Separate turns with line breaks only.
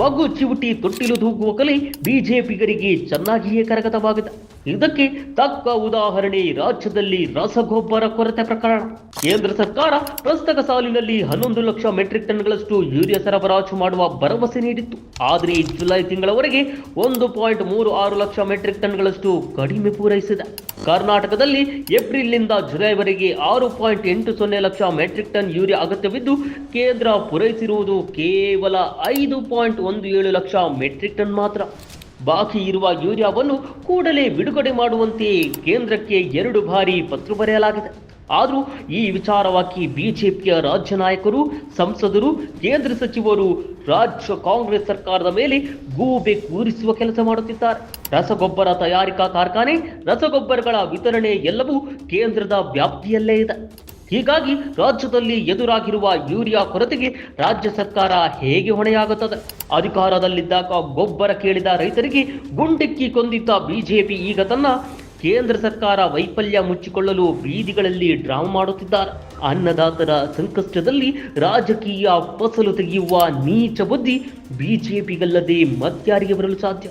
ಮಗು ಚಿವುಟಿ ತೊಟ್ಟಿಲು ತೂಗುವ ಕಲೆ ಬಿಜೆಪಿಗರಿಗೆ ಚೆನ್ನಾಗಿಯೇ ಕರಗತವಾಗಿದೆ. ಇದಕ್ಕೆ ತಕ್ಕ ಉದಾಹರಣೆ ರಾಜ್ಯದಲ್ಲಿ ರಸಗೊಬ್ಬರ ಕೊರತೆ ಪ್ರಕರಣ. ಕೇಂದ್ರ ಸರ್ಕಾರ ಪ್ರಸ್ತುತ ಸಾಲಿನಲ್ಲಿ ಹನ್ನೊಂದು ಲಕ್ಷ ಮೆಟ್ರಿಕ್ ಟನ್ಗಳಷ್ಟು ಯೂರಿಯಾ ಸರಬರಾಜು ಮಾಡುವ ಭರವಸೆ ನೀಡಿತ್ತು. ಆದರೆ ಜುಲೈ ತಿಂಗಳವರೆಗೆ ಒಂದು ಪಾಯಿಂಟ್ ಮೂರು ಆರು ಲಕ್ಷ ಮೆಟ್ರಿಕ್ ಟನ್ಗಳಷ್ಟು ಕಡಿಮೆ ಪೂರೈಸಿದೆ. ಕರ್ನಾಟಕದಲ್ಲಿ ಏಪ್ರಿಲ್ನಿಂದ ಜುಲೈವರೆಗೆ ಆರು ಪಾಯಿಂಟ್ ಎಂಟು ಸೊನ್ನೆ ಲಕ್ಷ ಮೆಟ್ರಿಕ್ ಟನ್ ಯೂರಿಯಾ ಅಗತ್ಯವಿದ್ದು, ಕೇಂದ್ರ ಪೂರೈಸಿರುವುದು ಕೇವಲ ಐದು ಪಾಯಿಂಟ್ ಒಂದು ಏಳು ಲಕ್ಷ ಮೆಟ್ರಿಕ್ ಟನ್ ಮಾತ್ರ. ಬಾಕಿ ಇರುವ ಯೂರಿಯಾವನ್ನು ಕೂಡಲೇ ಬಿಡುಗಡೆ ಮಾಡುವಂತೆ ಕೇಂದ್ರಕ್ಕೆ ಎರಡು ಬಾರಿ ಪತ್ರ ಬರೆಯಲಾಗಿದೆ. ಆದರೂ ಈ ವಿಚಾರವಾಗಿ ಬಿಜೆಪಿಯ ರಾಜ್ಯ ನಾಯಕರು, ಸಂಸದರು, ಕೇಂದ್ರ ಸಚಿವರು, ರಾಜ್ಯ ಕಾಂಗ್ರೆಸ್ ಸರ್ಕಾರದ ಮೇಲೆ ಗೂಬೆ ಕೂರಿಸುವ ಕೆಲಸ ಮಾಡುತ್ತಿದ್ದಾರೆ. ರಸಗೊಬ್ಬರ ತಯಾರಿಕಾ ಕಾರ್ಖಾನೆ, ರಸಗೊಬ್ಬರಗಳ ವಿತರಣೆ ಎಲ್ಲವೂ ಕೇಂದ್ರದ ವ್ಯಾಪ್ತಿಯಲ್ಲೇ ಇದೆ. ಹೀಗಾಗಿ ರಾಜ್ಯದಲ್ಲಿ ಎದುರಾಗಿರುವ ಯೂರಿಯಾ ಕೊರತೆಗೆ ರಾಜ್ಯ ಸರ್ಕಾರ ಹೇಗೆ ಹೊಣೆಯಾಗುತ್ತದೆ? ಅಧಿಕಾರದಲ್ಲಿದ್ದಾಗ ಗೊಬ್ಬರ ಕೇಳಿದ ರೈತರಿಗೆ ಗುಂಡಿಕ್ಕಿ ಕೊಂದಿದ್ದ ಬಿಜೆಪಿ ಈಗ ತನ್ನ ಕೇಂದ್ರ ಸರ್ಕಾರ ವೈಫಲ್ಯ ಮುಚ್ಚಿಕೊಳ್ಳಲು ಬೀದಿಗಳಲ್ಲಿ ಡ್ರಾಮಾ ಮಾಡುತ್ತಿದ್ದಾರೆ. ಅನ್ನದಾತರ ಸಂಕಷ್ಟದಲ್ಲಿ ರಾಜಕೀಯ ಫಸಲು ತೆಗೆಯುವ ನೀಚ ಬುದ್ಧಿ ಬಿಜೆಪಿಗಲ್ಲದೆ ಮತ್ಯಾರಿಗೆ ಬರಲು ಸಾಧ್ಯ?